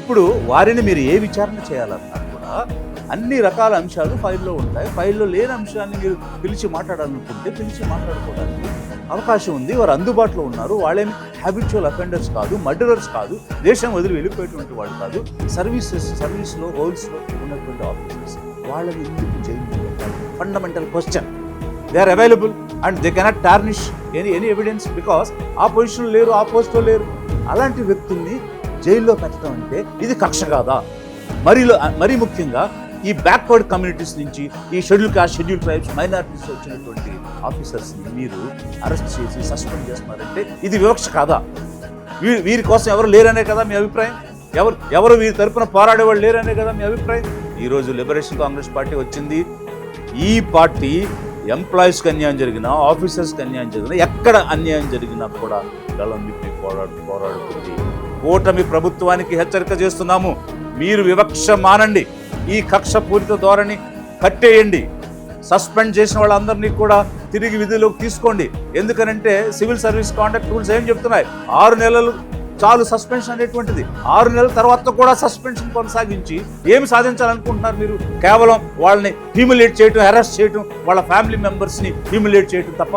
ఇప్పుడు వారిని మీరు ఏ విచారణ చేయాలన్నా కూడా అన్ని రకాల అంశాలు ఫైల్లో ఉంటాయి. ఫైల్లో లేని అంశాన్ని మీరు పిలిచి మాట్లాడాలనుకుంటే పిలిచి మాట్లాడుకోవడానికి అవకాశం ఉంది. వారు అందుబాటులో ఉన్నారు. వాళ్ళేమి హ్యాబిచువల్ అఫెండర్స్ కాదు మర్డరర్స్ కాదు దేశం వదిలి వెళ్ళిపోయేటువంటి వాళ్ళు కాదు. సర్వీసెస్ సర్వీస్లో హోల్స్లో ఉన్నటువంటి ఆఫీసర్స్ వాళ్ళని ఎందుకు jail fundamental question they are available and they cannot tarnish any any evidence because ఆ పొజిషన్లో లేరు ఆ పోస్ట్లో లేరు. అలాంటి వ్యక్తుల్ని జైల్లో పెట్టడం అంటే ఇది కక్ష కాదా? మరీలో మరీ ముఖ్యంగా ఈ బ్యాక్వర్డ్ కమ్యూనిటీస్ నుంచి ఈ schedule caste schedule tribes minorities వచ్చినటువంటి ఆఫీసర్స్ని మీరు అరెస్ట్ చేసి సస్పెండ్ చేస్తున్నారంటే ఇది వివక్ష కాదా? వీ వీరి కోసం ఎవరు లేరనే కదా మీ అభిప్రాయం? ఎవరు ఎవరు వీరి తరపున పోరాడేవాళ్ళు లేరనే కదా మీ అభిప్రాయం? ఈరోజు లిబరేషన్ కాంగ్రెస్ పార్టీ వచ్చింది. ఈ పార్టీ ఎంప్లాయీస్కి అన్యాయం జరిగినా ఆఫీసర్స్కి అన్యాయం జరిగినా ఎక్కడ అన్యాయం జరిగినా కూడా గలం విప్పి పోరాడు పోరాడుతుంది. కూటమి ప్రభుత్వానికి హెచ్చరిక చేస్తున్నాము. మీరు వివక్ష మానండి. ఈ కక్ష పూరిత ధోరణి కట్టేయండి. సస్పెండ్ చేసిన వాళ్ళందరినీ కూడా తిరిగి విధిలోకి తీసుకోండి. ఎందుకనంటే సివిల్ సర్వీస్ కాండక్ట్ రూల్స్ ఏం చెప్తున్నాయి? ఆరు నెలలు చాలు సస్పెన్షన్ అనేటువంటిది. ఆరు నెలల తర్వాత కూడా సస్పెన్షన్ కొనసాగించి ఏమి సాధించాలనుకుంటున్నారు మీరు? కేవలం వాళ్ళని హ్యూమిలేట్ చేయటం అరెస్ట్ చేయటం వాళ్ళ ఫ్యామిలీ మెంబర్స్ని హ్యూమిలేట్ చేయటం తప్ప